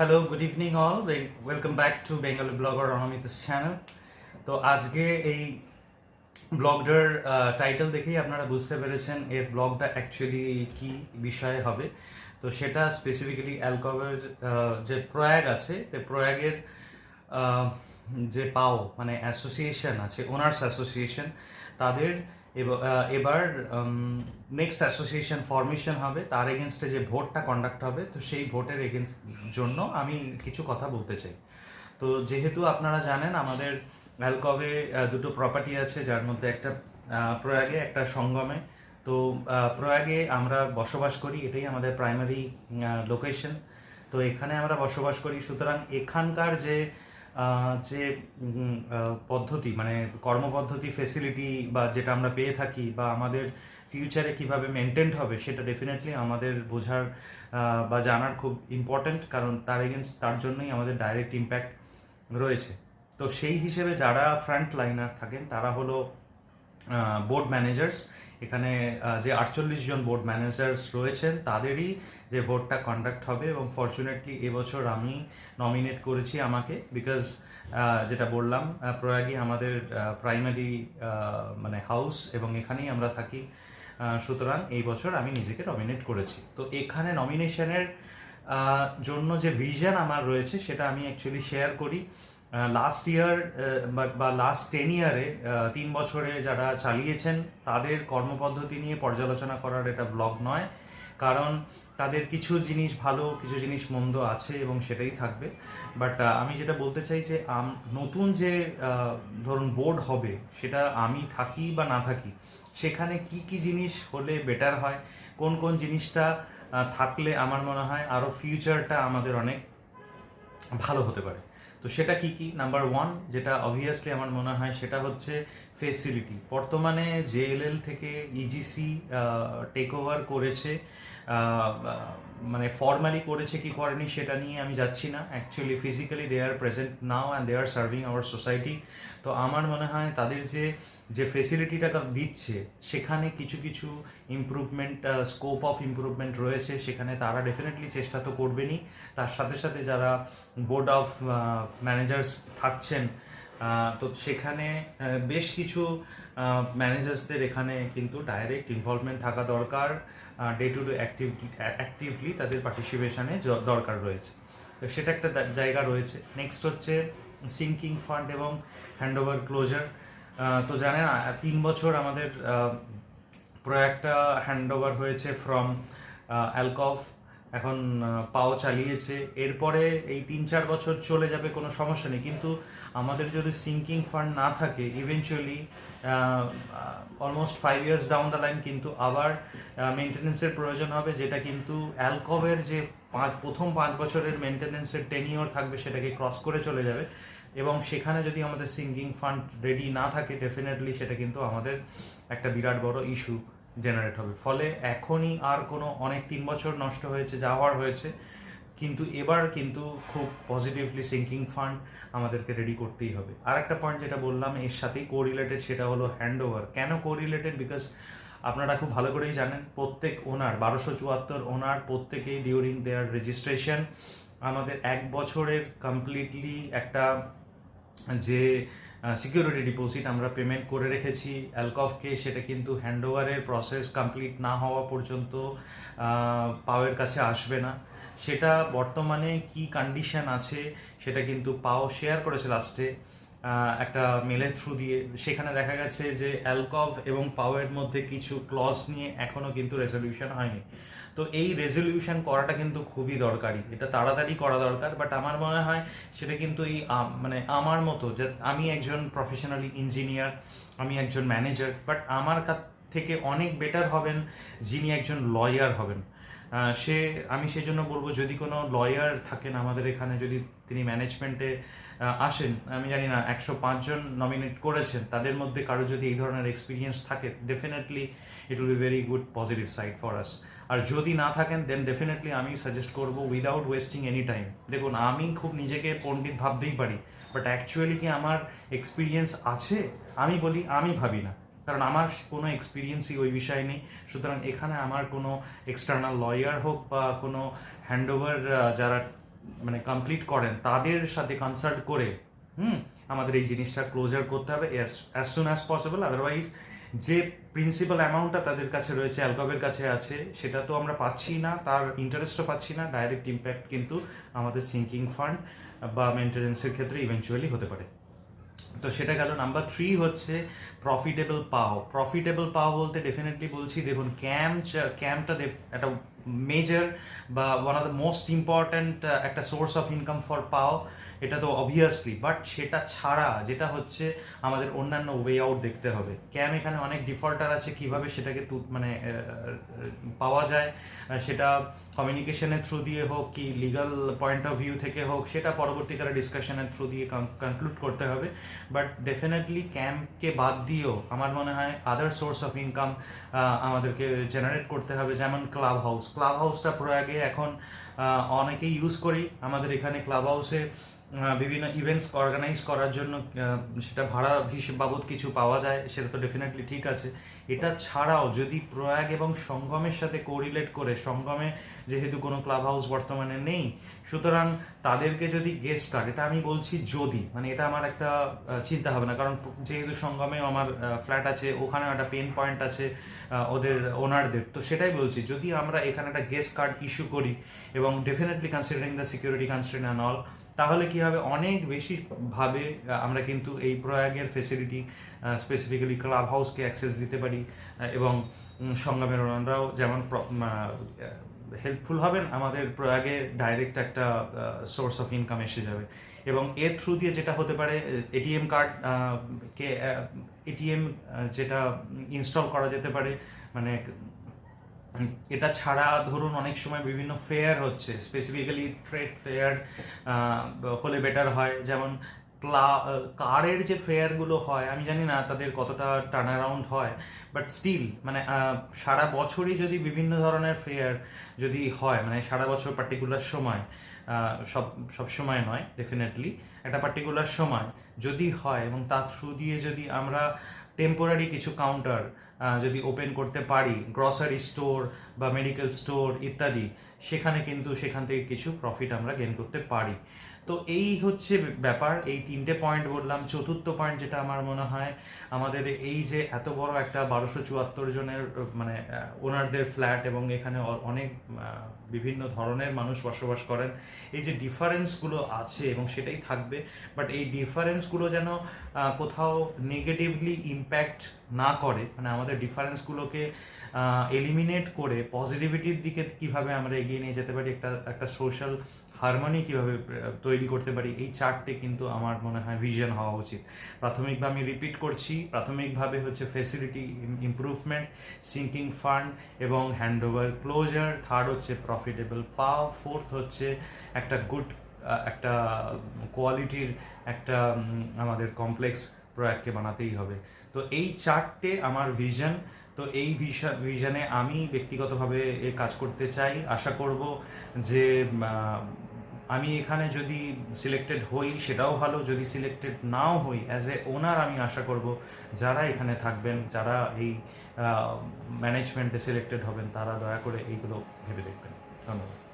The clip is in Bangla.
Hello good evening all welcome back to Bengali blogger Anamita's channel তো আজকে এই ব্লগটার টাইটেল দেখেই আপনারা বুঝতে পেরেছেন এর ব্লগটা অ্যাকচুয়ালি কি বিষয়ে হবে। তো সেটা স্পেসিফিক্যালি অ্যালকোহলের যে প্রয়াগ আছে, তো প্রয়াগের যে পাও মানে অ্যাসোসিয়েশন আছে ওনার্স অ্যাসোসিয়েশন তাদের এবার নেক্সট অ্যাসোসিয়েশন ফরমেশন হবে, তার এগেনস্টে যে ভোটটা কন্ডাক্ট হবে, তো সেই ভোটের এগেনস্ট জন্য আমি কিছু কথা বলতে চাই। তো যেহেতু আপনারা জানেন, আমাদের অ্যালকভে দুটো প্রপার্টি আছে, যার মধ্যে একটা প্রয়াগে, একটা সঙ্গমে। তো প্রয়াগে আমরা বসবাস করি, এটাই আমাদের প্রাইমারি লোকেশন তো এখানে আমরা বসবাস করি, সুতরাং এখানকার যে যে পদ্ধতি মানে কর্মপদ্ধতি ফেসিলিটি বা যেটা আমরা পেয়ে থাকি বা আমাদের ফিউচারে কীভাবে মেনটেন হবে, সেটা ডেফিনেটলি আমাদের বোঝার বা জানার খুব ইম্পর্ট্যান্ট কারণ তার এগেনস্ট তার জন্যই আমাদের ডাইরেক্ট ইম্প্যাক্ট রয়েছে। তো সেই হিসেবে যারা ফ্রন্ট লাইনার থাকেন, তারা হলো বোর্ড ম্যানেজার্স এখানে যে আটচল্লিশ জন বোর্ড ম্যানেজার্স রয়েছেন তাদেরই যে ভোটটা কন্ডাক্ট হবে এবং ফর্চুনেটলি এবছর আমি নমিনেট করেছি আমাকে বিকজ যেটা বললাম আহ, প্রয়াগই আমাদের প্রাইমারি মানে হাউস এবং এখানেই আমরা থাকি। সুতরাং এই বছর আমি নিজেকে নমিনেট করেছি। তো এখানে নমিনেশনের জন্য যে ভিশন আমার রয়েছে সেটা আমি অ্যাকচুয়ালি শেয়ার করি। লাস্ট ইয়ার বা লাস্ট টেন ইয়ারে তিন বছরে যারা চালিয়েছেন, তাদের কর্মপদ্ধতি নিয়ে পর্যালোচনা করার এটা ব্লগ নয়। কারণ তাদের কিছু জিনিস ভালো, কিছু জিনিস মন্দ আছে এবং সেটাই থাকবে। বাট আমি যেটা বলতে চাই যে নতুন যে ধরুন বোর্ড হবে, সেটা আমি থাকি বা না থাকি, সেখানে কি কি জিনিস হলে বেটার হয়, কোন কোন জিনিসটা থাকলে আমার মনে হয় আরও ফিউচারটা আমাদের অনেক ভালো হতে পারে। তো সেটা কি কি? নাম্বার ওয়ান যেটা অবভিয়াসলি আমার মনে হয় সেটা হচ্ছে ফেসিলিটি বর্তমানে জেএলএল থেকে ইজিসি টেক ওভার করেছে মানে ফর্মালি করেছে কি করেনি সেটা নিয়ে আমি যাচ্ছি না। Actually physically they are present now and they are serving our society তো আমার মনে হয় তাদের যে যে ফেসিলিটিটা দিচ্ছে, সেখানে কিছু কিছু ইমপ্রুভমেন্ট স্কোপ অফ ইমপ্রুভমেন্ট রয়েছে। সেখানে তারা ডেফিনেটলি চেষ্টা তো করবেনই। তার সাথে সাথে যারা বোর্ড অফ ম্যানেজার্স থাকছেন তো সেখানে বেশ কিছু ম্যানেজার্সদের এখানে কিন্তু ডাইরেক্ট ইনভলভমেন্ট থাকা দরকার day to day active actively তাদের পার্টিসিপেশনে দরকার রয়েছে। তো সেটা একটা জায়গা রয়েছে। নেক্সট হচ্ছে সিঙ্কিং ফান্ড এবং হ্যান্ডওভার ক্লোজার তো জানেন তিন বছর আমাদের প্রয়াগটা হ্যান্ডওভার হয়েছে ফ্রম অ্যালকফ এখন পাও চালিয়েছে। এরপরে এই তিন চার বছর চলে যাবে, কোনো সমস্যা নেই। কিন্তু আমাদের যদি সিঙ্কিং ফান্ড না থাকে eventually almost five years down the line কিন্তু আবার মেনটেন্যান্সের প্রয়োজন হবে, যেটা কিন্তু অ্যালকভের যে পাঁচ, প্রথম পাঁচ বছরের মেনটেন্যান্সের টেনিওর থাকবে, সেটাকে ক্রস করে চলে যাবে। এবং সেখানে যদি আমাদের সিঙ্কিং ফান্ড রেডি না থাকে ডেফিনেটলি সেটা কিন্তু আমাদের একটা বিরাট বড় ইস্যু জেনারেট হবে। ফলে এখনই আর কোনো অনেক তিন বছর নষ্ট হয়েছে যাওয়ার হয়েছে। কিন্তু এবার কিন্তু খুব পজিটিভলি সিঙ্কিং ফান্ড আমাদেরকে রেডি করতেই হবে। আর একটা পয়েন্ট যেটা বললাম, এর সাথেই কোরিলেটেড সেটা হলো হ্যান্ড ওভার কেন কোরিলেটেড বিকজ আপনারা খুব ভালো করেই জানেন, প্রত্যেক ওনার বারোশো চুয়াত্তর ওনার প্রত্যেকেই ডিউরিং দেয়ার রেজিস্ট্রেশন আমাদের এক বছরের কমপ্লিটলি একটা যে সিকিউরিটি ডিপোজিট আমরা পেমেন্ট করে রেখেছি। অ্যালকফকে সেটা কিন্তু হ্যান্ডওভারের প্রসেস কমপ্লিট না হওয়া পর্যন্ত পাওয়ের কাছে আসবে না। সেটা বর্তমানে কি কন্ডিশন আছে, সেটা কিন্তু পাও শেয়ার করেছে লাস্টে একটা মেলের থ্রু দিয়ে সেখানে দেখা গেছে যে অ্যালকভ এবং পাওয়ের মধ্যে কিছু ক্লজ নিয়ে এখনও কিন্তু রেজলিউশন হয়নি। তো এই রেজলিউশন করাটা কিন্তু খুবই দরকারি। এটা তাড়াতাড়ি করা দরকার বাট আমার মনে হয় সেটা কিন্তু এই মানে আমার মতো যে আমি একজন প্রফেশনালি ইঞ্জিনিয়ার আমি একজন ম্যানেজার বাট আমার থেকে অনেক বেটার হবেন যিনি একজন লয়ার হবেন। সে, আমি সেই জন্য বলব যদি কোনো লয়ার থাকেন আমাদের এখানে, যদি তিনি ম্যানেজমেন্টে আসেন, আমি জানি না, একশো পাঁচজন নমিনেট করেছেন, তাদের মধ্যে কারও যদি এই ধরনের এক্সপিরিয়েন্স থাকে definitely it will be very good positive side for us আর যদি না থাকেন দেন ডেফিনেটলি আমি সাজেস্ট করব উইদাউট ওয়েস্টিং এনি টাইম দেখুন, আমি খুব নিজেকে পণ্ডিত ভাবতেই পারি বাট অ্যাকচুয়ালি কি আমার এক্সপিরিয়েন্স আছে? আমি বলি, আমি ভাবি না। কারণ আমার কোনো এক্সপিরিয়েন্সই ওই বিষয়ে নেই। সুতরাং এখানে আমার কোনো এক্সটার্নাল লয়ার হোক বা কোনো হ্যান্ডওভার যারা মানে কমপ্লিট করেন, তাদের সাথে কনসাল্ট করে, হুম, আমাদের এই জিনিসটা ক্লোজার করতে হবে as soon as possible otherwise যে প্রিন্সিপাল অ্যামাউন্টটা তাদের কাছে রয়েছে অ্যালকবের কাছে আছে, সেটা তো আমরা পাচ্ছি না, তার ইন্টারেস্টও পাচ্ছি না ডাইরেক্ট ইম্প্যাক্ট কিন্তু আমাদের সিঙ্কিং ফান্ড বা মেনটেন্যান্সের ক্ষেত্রে ইভেনচুয়ালি হতে পারে। তো সেটা গেল নাম্বার থ্রি হচ্ছে প্রফিটেবল পাও। প্রফিটেবল পাও বলতে ডেফিনেটলি বলছি, দেখুন ক্যাম্প ক্যাম্পটা একটা মেজর বা one of the most important একটা সোর্স অফ ইনকাম ফর পাও এটা তো অবভিয়াসলি বাট সেটা ছাড়া যেটা হচ্ছে আমাদের অন্যান্য ওয়ে আউট দেখতে হবে। ক্যাম এখানে অনেক ডিফল্টার আছে কীভাবে সেটাকে তু- মানে পাওয়া যায়। সেটা কমিউনিকেশনের থ্রু দিয়ে হোক কি লিগাল পয়েন্ট অফ ভিউ থেকে হোক, সেটা পরবর্তীকালে ডিসকাশনের থ্রু দিয়ে কনক্লুড করতে হবে। বাট ডেফিনেটলি ক্যাম্পকে বাদ দিয়েও আমার মনে হয় আদার সোর্স অফ ইনকাম আমাদেরকে জেনারেট করতে হবে, যেমন ক্লাব হাউস ক্লাব হাউসটা প্রয়াগে এখন অনেকেই ইউজ করি। আমাদের এখানে ক্লাব হাউসে বিভিন্ন ইভেন্টস অর্গানাইজ করার জন্য সেটা ভাড়া হিসেব বাবদ কিছু পাওয়া যায়, সেটা তো ডেফিনেটলি ঠিক আছে। এটা ছাড়াও যদি প্রয়াগ এবং সঙ্গমের সাথে কোরিলেট করে, সঙ্গমে যেহেতু কোনো ক্লাব হাউস বর্তমানে নেই, সুতরাং তাদেরকে যদি গেস্ট কার্ড এটা আমি বলছি যদি মানে এটা আমার একটা চিন্তা হবে না কারণ যেহেতু সঙ্গমেও আমার ফ্ল্যাট আছে, ওখানেও একটা পেন পয়েন্ট আছে ওদের ওনারদের তো সেটাই বলছি, যদি আমরা এখানে একটা গেস্ট কার্ড ইস্যু করি এবং definitely considering the security constraint and all তাহলে কি হবে? অনেক বেশি ভাবে আমরা কিন্তু এই প্রয়াগের ফেসিলিটি স্পেসিফিক্যালি ক্লাব হাউসকে অ্যাক্সেস দিতে পারি এবং সঙ্গমের ওনারাও যেমন হেল্পফুল হবেন, আমাদের প্রয়াগে ডাইরেক্ট একটা সোর্স অফ ইনকাম এসে যাবে। এবং এর থ্রু দিয়ে যেটা হতে পারে এটিএম কার্ড কে এটিএম যেটা ইনস্টল করা যেতে পারে মানে এটা ছাড়া ধরুন অনেক সময় বিভিন্ন ফেয়ার হচ্ছে স্পেসিফিক্যালি ট্রেড ফেয়ার হলে বেটার হয়। যেমন ক্লা, কারের যে ফেয়ারগুলো হয়, আমি জানি না তাদের কতটা টার্ন অ্যারাউন্ড হয় বাট স্টিল মানে সারা বছরই যদি বিভিন্ন ধরনের ফেয়ার যদি হয় মানে সারা বছর পার্টিকুলার সময় সব সব সময় নয় ডেফিনেটলি একটা পার্টিকুলার সময় যদি হয় এবং তার থ্রু দিয়ে যদি আমরা টেম্পোরারি কিছু কাউন্টার যদি ওপেন করতে পারি গ্রসারি স্টোর বা মেডিকেল স্টোর ইত্যাদি, সেখানে কিন্তু সেখান থেকে কিছু প্রফিট আমরা গেন করতে পারি। তো এই হচ্ছে ব্যাপার, এই তিনটে পয়েন্ট বললাম। চতুর্থ পয়েন্ট যেটা আমার মনে হয়, আমাদের এই যে এত বড় একটা বারোশো চুয়াত্তর জনের মানে ওনারদের ফ্ল্যাট এবং এখানে অনেক বিভিন্ন ধরনের মানুষ বসবাস করেন, এই যে ডিফারেন্সগুলো আছে এবং সেটাই থাকবে বাট এই ডিফারেন্সগুলো যেন কোথাও নেগেটিভলি ইম্প্যাক্ট না করে মানে আমাদের ডিফারেন্সগুলোকে এলিমিনেট করে পজিটিভিটির দিকে কীভাবে আমরা এগিয়ে নিয়ে যেতে পারি, একটা একটা সোশ্যাল হারমোনি কীভাবে তৈরি করতে পারি, এই চারটে কিন্তু আমার মনে হয় ভিশন হওয়া উচিত। প্রাথমিকভাবে আমি রিপিট করছি, প্রাথমিকভাবে হচ্ছে ফেসিলিটি ইমপ্রুভমেন্ট সিঙ্কিং ফান্ড এবং হ্যান্ড ওভার ক্লোজার থার্ড হচ্ছে প্রফিটেবল পাও ফোর্থ হচ্ছে একটা গুড একটা কোয়ালিটির একটা আমাদের কমপ্লেক্স প্রয়াগকে বানাতেই হবে। তো এই চারটে আমার ভিশন তো এই ভিশন আমি ব্যক্তিগতভাবে এ কাজ করতে চাই। আশা করব যে আমি এখানে যদি সিলেক্টেড হই, সেটাও ভালো। যদি সিলেক্টেড নাও হই অ্যাজ এ ওনার আমি আশা করব যারা এখানে থাকবেন, যারা এই ম্যানেজমেন্টে সিলেক্টেড হবেন, তারা দয়া করে এইগুলো ভেবে দেখবেন। ধন্যবাদ।